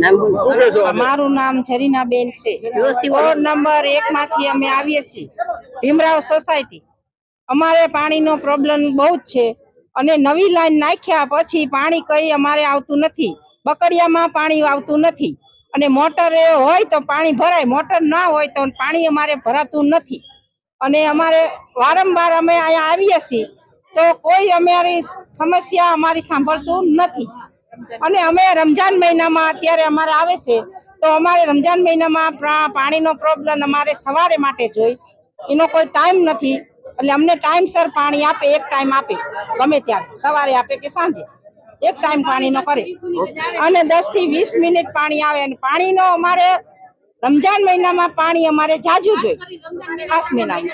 મારું નામ જરીના બેન છે વોર્ડ નંબર એક માંથી અમે આવીએ છીએ. ભીમરાવ સોસાયટી. અમારે પાણીનો પ્રોબ્લેમ બહુ જ છે અને નવી લાઈન નાખ્યા પછી પાણી કઈ અમારે આવતું નથી. બકડિયામાં પાણી આવતું નથી. અને મોટર એ હોય તો પાણી ભરાય મોટર ના હોય તો પાણી અમારે ભરાતું નથી. અને અમારે વારંવાર અમે અહીંયા આવીએ છીએ તો કોઈ અમારી સમસ્યા અમારી સાંભળતું નથી. અને અમે રમજાન મહિનામાં અત્યારે અમારે આવે છે, તો અમારે રમજાન મહિનામાં પાણીનો પ્રોબ્લેમ અમારે સવારે માટે જોઈ એનો કોઈ ટાઈમ નથી, એટલે અમને ટાઈમસર પાણી આપે, એક ટાઈમ આપે, ગમે ત્યારે, સવારે આપે કે સાંજે. એક ટાઈમ પાણીનો કરે. અને દસથી વીસ મિનિટ પાણી આવે અને પાણીનો અમારે રમજાન મહિનામાં પાણી અમારે જાજુ જોઈએ ખાસ મહિનામાં.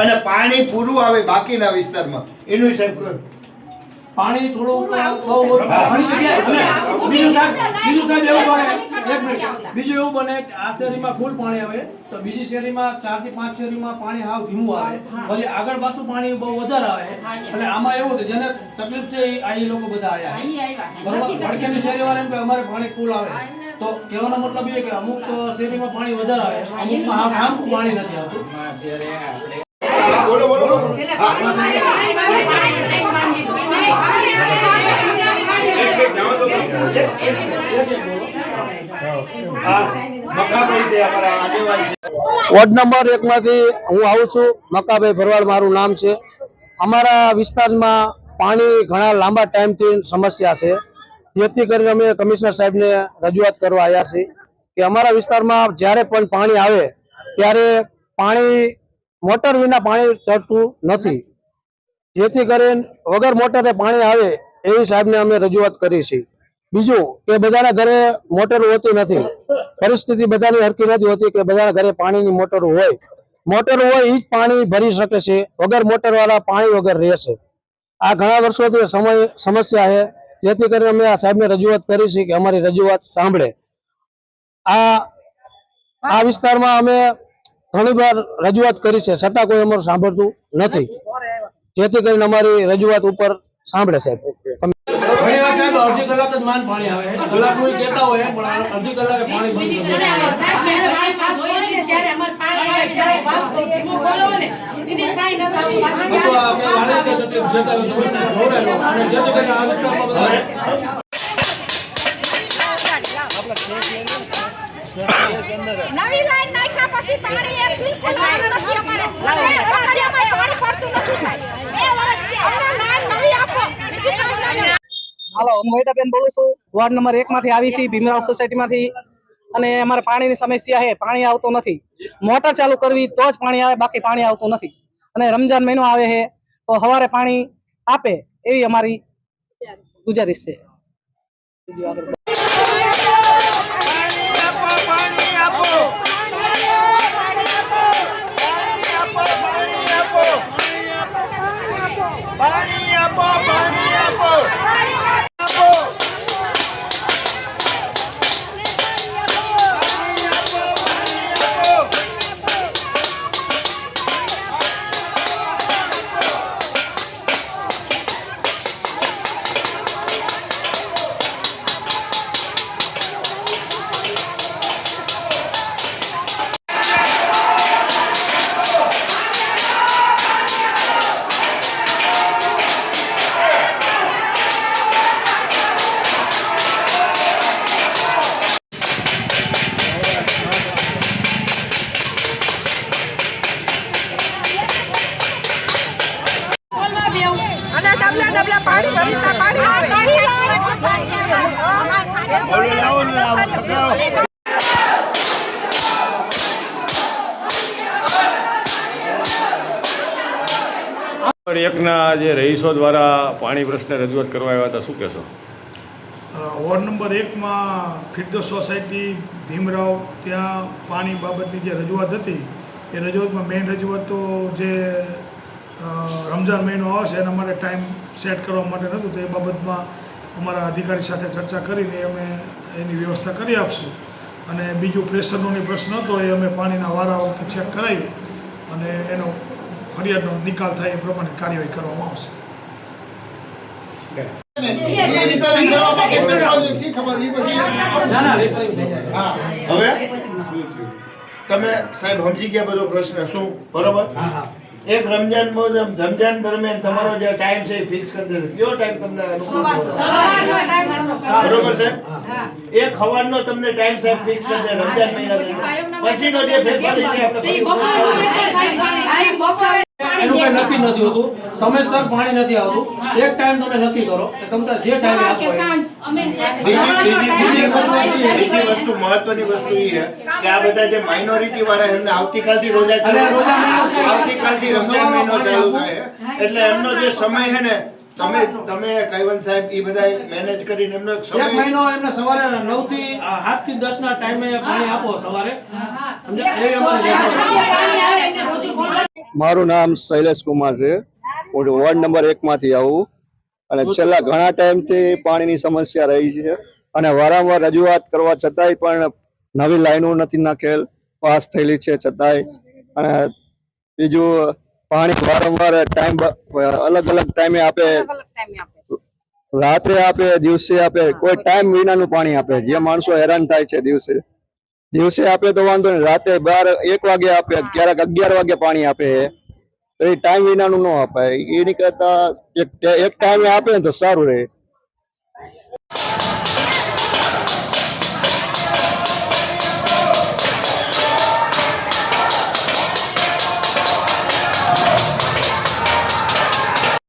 અને પાણી પૂરું આવે બાકીના વિસ્તારમાં. એનું સાહેબ. પાણી થોડું ઘણી જગ્યાએ બીજું સાહેબ બીજું સાહેબ એવું બને એક મિનિટ. બીજું એવું બને કે આ શેરીમાં ફૂલ પાણી આવે તો બીજી શેરીમાં ચારથી પાંચ શેરીમાં પાણી હાવ ધીમું આવે. પછી આગળ પાછું પાણી બહુ વધારે આવે. એટલે આમાં એવું કે જેને તકલીફ છે આ એ લોકો બધા આવ્યા બરોબર? ભડકેની શેરી વાળા એમ કે અમારે પાણી ફૂલ આવે. તો કહેવાનો મતલબ એ કે અમુક શેરીમાં પાણી વધારે આવે. અમુકમાં આમ પાણી નથી આવતું. બોલો બોલો વોર્ડ નંબર એક માંથી હું આવું છું મકાભાઈ ભરવાડ મારું નામ છે અમારા વિસ્તારમાં પાણી ઘણા લાંબા ટાઈમથી સમસ્યા છે જેથી કરીને અમે કમિશનર સાહેબને રજૂઆત કરવા આવ્યા છીએ કે અમારા વિસ્તારમાં જ્યારે પણ પાણી આવે ત્યારે પાણી મોટર વિના પાણી ચડતું નથી. જેથી કરીને વગર મોટરે પાણી આવે એવી સાહેબને અમે રજૂઆત કરી છે. બીજું કે બધાના ઘરે મોટર હોતી નથી. પરિસ્થિતિ બધાની હરકી નથી હોતી કે બધાના ઘરે પાણીની મોટર હોય. મોટર હોય એ જ પાણી ભરી શકે છે. વગર મોટર વાળા પાણી વગર રહેશે આ ઘણા વર્ષોથી સમય, સમસ્યા છે. જેથી કરીને અમે આ સાહેબને રજૂઆત કરી છે કે અમારી રજૂઆત સાંભળે. આ આ વિસ્તારમાં અમે ઘણી વાર રજૂઆત કરી છે છતાં કોઈ અમારું સાંભળતું નથી. જેથી કરીને અમારી રજૂઆત ઉપર સાંભળે સાહેબ. અડધી કલાક જ પાણી આવે. હોય પણ અડધી કલાકે પાણી બધા નવી લાઈન નાખ્યા પાણી એક બિલકુલ આવતું નથી અમારે. રખડિયામાં પાણી પડતું નથી સાહેબ. બે વર્ષથી અમને લાઈન નવી આપો. બીજું કાંઈ નહીં હાલો હું મોહિતાબેન બોલું છું. વોર્ડ નંબર એક માંથી આવી છીએ ભીમરાવ સોસાયટીમાંથી. અને અમારે પાણીની સમસ્યા છે પાણી આવતું નથી. મોટર ચાલુ કરવી તો જ પાણી આવે બાકી પાણી આવતું નથી. અને રમજાન મહિનો આવે છે તો સવારે પાણી આપે એવી અમારી ગુજારિશ છે. નંબર જે રહીશો દ્વારા પાણી પ્રશ્ને રજૂઆત કરવા આવ્યા હતા, શું કહેશો? વોર્ડ નંબર એકમાં ફિરદોસ સોસાયટી, ભીમરાવ, ત્યાં પાણી બાબતની જે રજૂઆત હતી, એ રજૂઆતમાં મેઇન રજૂઆત તો જે રમઝાન મહિનો આવે છે એના માટે ટાઈમ સેટ કરવા માટે નહોતું, તો એ બાબતમાં અમારા અધિકારી સાથે ચર્ચા કરીને અમે એની વ્યવસ્થા કરી આપશું. અને બીજું પ્રેશરનો પ્રશ્ન હતો, એ અમે પાણીના વારા વખતે ચેક કરાવી અને એનો ફરિયાદનો નિકાલ થાય એ પ્રમાણે કાર્યવાહી કરવામાં આવશે. તમે સાહેબ સમજી ગયા બધો પ્રશ્ન શું? બરોબર? હા હા. એક રમજાન મોજ- રમજાન દરમિયાન તમારો જે ટાઈમ છે એ ફિક્સ કરી દેશે કયો ટાઈમ તમને? બરોબર છે? એક સવારનો તમને ટાઈમ સાહેબ ફિક્સ કરી દે રમજાન મહિના દરમિયાન પછીનો જે ફેરફાર છે આપણે કઈ નક્કી નથી હોતું. સમયસર પાણી નથી આવતું. એક ટાઈમ તમે નક્કી કરો કે તમને જે ટાઈમે આપો બીજી વસ્તુ- મહત્વની વસ્તુ એ છે કે આ બધા જે માઇનોરિટી વાળા એમને આવતીકાલથી રોજા ચાલુ રોજા મહિનો છે. આવતીકાલથી રમજાન મહિનો ચાલુ થાય એટલે એમનો જે સમય છે ને તમે તમે કૈવંત સાહેબ એ બધા મેનેજ કરીને એમનો એક સમય મહિનો એમને સવારે નવથી સાતથી દસ ના ટાઈમે પાણી આપો સવારે. સમજ્યા? એ અમારે મારું નામ શૈલેષ કુમાર છે. હું વોર્ડ નંબર એક માંથી આવું. અને છેલ્લા ઘણા ટાઈમથી પાણીની સમસ્યા રહી છે. અને વારંવાર રજૂઆત કરવા છતાંય પણ નવી લાઈનો નથી નાખેલ. પાસ થયેલી છે છતાંય. અને બીજું પાણી વારંવાર ટાઈમ અલગ અલગ ટાઈમે આપે. રાત્રે આપે દિવસે આપે. કોઈ ટાઈમ વિનાનું પાણી આપે. જે માણસો હેરાન થાય છે દિવસે. દિવસે આપે તો વાંધો નહીં. રાતે બાર એક વાગે આપે ક્યારેક અગિયાર વાગે પાણી આપે. તો એ ટાઈમ વિનાનું ન અપાય. એની કરતા એક એક ટાઈમે આપે ને તો સારું રહે.